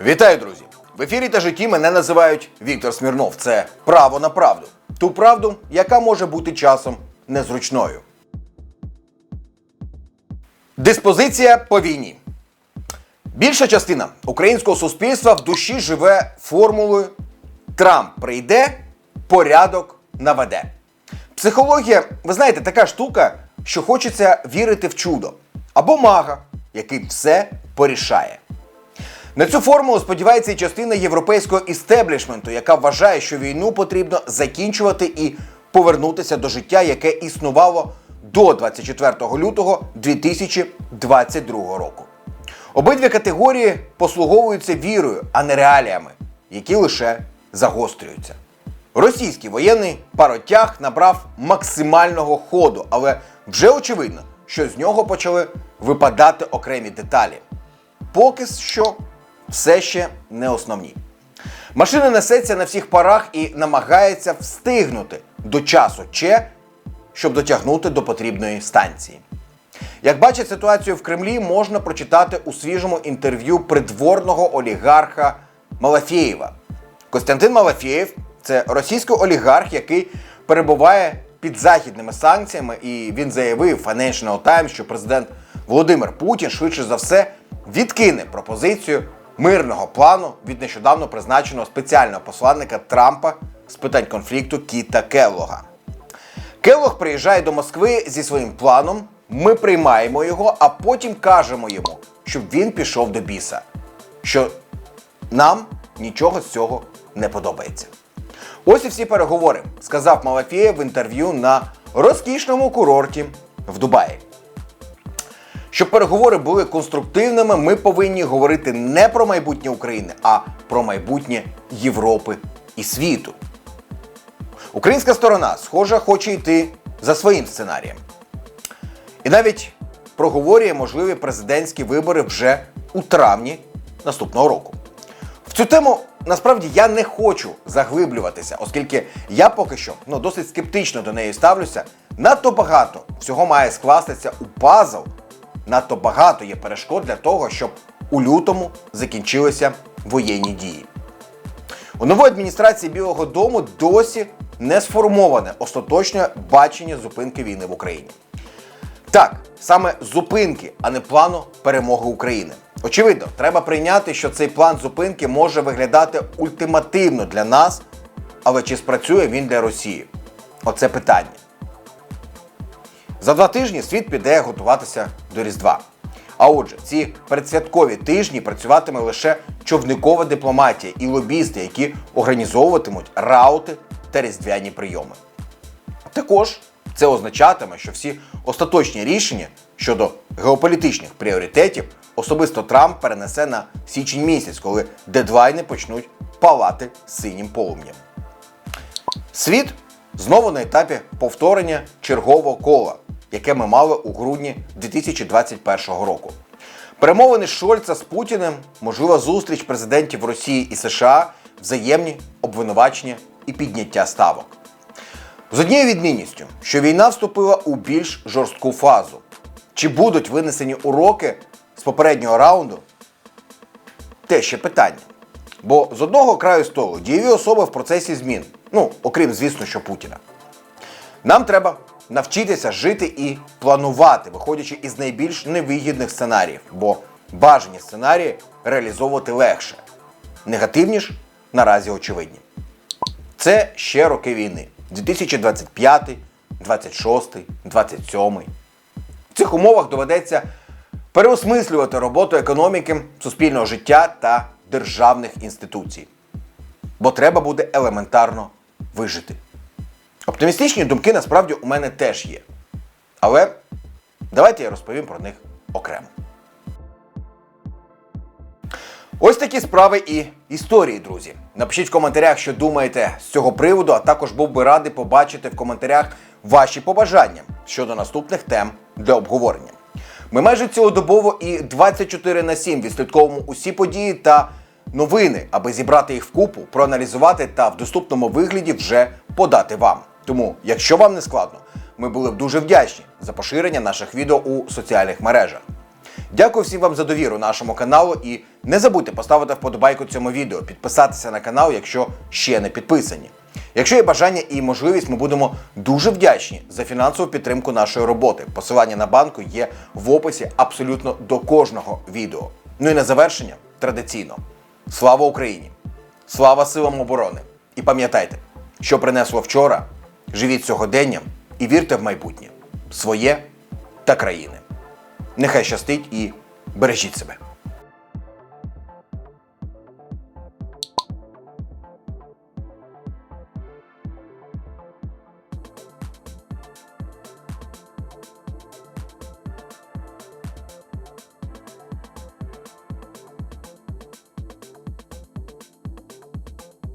Вітаю, друзі! В ефірі та житті мене називають Віктор Смірнов. Це право на правду. Ту правду, яка може бути часом незручною. Диспозиція по війні. Більша частина українського суспільства в душі живе формулою Трамп прийде, порядок наведе. Психологія, ви знаєте, така штука, що хочеться вірити в чудо. Або мага, який все порішає. На цю формулу сподівається і частина європейського істеблішменту, яка вважає, що війну потрібно закінчувати і повернутися до життя, яке існувало до 24 лютого 2022 року. Обидві категорії послуговуються вірою, а не реаліями, які лише загострюються. Російський воєнний паротяг набрав максимального ходу, але вже очевидно, що з нього почали випадати окремі деталі. Поки що все ще не основні. Машина несеться на всіх парах і намагається встигнути до часу Че, щоб дотягнути до потрібної станції. Як бачить ситуацію в Кремлі, можна прочитати у свіжому інтерв'ю придворного олігарха Малафєєва. Костянтин Малафєєв це російський олігарх, який перебуває під західними санкціями, і він заявив Financial Times, що президент Володимир Путін швидше за все відкине пропозицію мирного плану від нещодавно призначеного спеціального посланника Трампа з питань конфлікту Кіта Келлога. Келлог приїжджає до Москви зі своїм планом. Ми приймаємо його, а потім кажемо йому, щоб він пішов до біса. Що нам нічого з цього не подобається. Ось і всі переговори, сказав Малафєєв в інтерв'ю на розкішному курорті в Дубаї. Щоб переговори були конструктивними, ми повинні говорити не про майбутнє України, а про майбутнє Європи і світу. Українська сторона, схоже, хоче йти за своїм сценарієм. І навіть проговорює можливі президентські вибори вже у травні наступного року. В цю тему насправді я не хочу заглиблюватися, оскільки я поки що ну, досить скептично до неї ставлюся. Надто багато всього має скластися у пазл, надто багато є перешкод для того, щоб у лютому закінчилися воєнні дії. У нової адміністрації Білого Дому досі не сформоване остаточне бачення зупинки війни в Україні. Так, саме зупинки, а не плану перемоги України. Очевидно, треба прийняти, що цей план зупинки може виглядати ультимативно для нас, але чи спрацює він для Росії? Оце питання. За два тижні світ піде готуватися до Різдва. А отже, ці передсвяткові тижні працюватиме лише човникова дипломатія і лобісти, які організовуватимуть раути та різдвяні прийоми. Також це означатиме, що всі остаточні рішення щодо геополітичних пріоритетів особисто Трамп перенесе на січень місяць, коли дедлайни почнуть палати синім полум'ям. Світ знову на етапі повторення чергового кола, яке ми мали у грудні 2021 року. Перемовини Шольца з Путіним, можлива зустріч президентів Росії і США, взаємні обвинувачення і підняття ставок. З однією відмінністю, що війна вступила у більш жорстку фазу. Чи будуть винесені уроки з попереднього раунду? Те ще питання. Бо з одного краю столу дієві особи в процесі змін, ну, окрім, звісно, що Путіна. Нам треба навчитися жити і планувати, виходячи із найбільш невигідних сценаріїв, бо бажані сценарії реалізовувати легше. Негативні ж наразі очевидні. Це ще роки війни. 2025, 26, 27. В цих умовах доведеться переосмислювати роботу економіки, суспільного життя та державних інституцій. Бо треба буде елементарно вижити. Оптимістичні думки насправді у мене теж є. Але давайте я розповім про них окремо. Ось такі справи і історії, друзі. Напишіть в коментарях, що думаєте з цього приводу, а також був би радий побачити в коментарях ваші побажання щодо наступних тем для обговорення. Ми майже цілодобово і 24 на 7 відслідковуємо усі події та новини, аби зібрати їх вкупу, проаналізувати та в доступному вигляді вже подати вам. Тому, якщо вам не складно, ми були б дуже вдячні за поширення наших відео у соціальних мережах. Дякую всім вам за довіру нашому каналу і не забудьте поставити вподобайку цьому відео, підписатися на канал, якщо ще не підписані. Якщо є бажання і можливість, ми будемо дуже вдячні за фінансову підтримку нашої роботи. Посилання на банку є в описі абсолютно до кожного відео. Ну і на завершення традиційно. Слава Україні! Слава силам оборони! І пам'ятайте, що принесло вчора, живіть сьогоденням і вірте в майбутнє своє та країни. Нехай щастить і бережіть себе.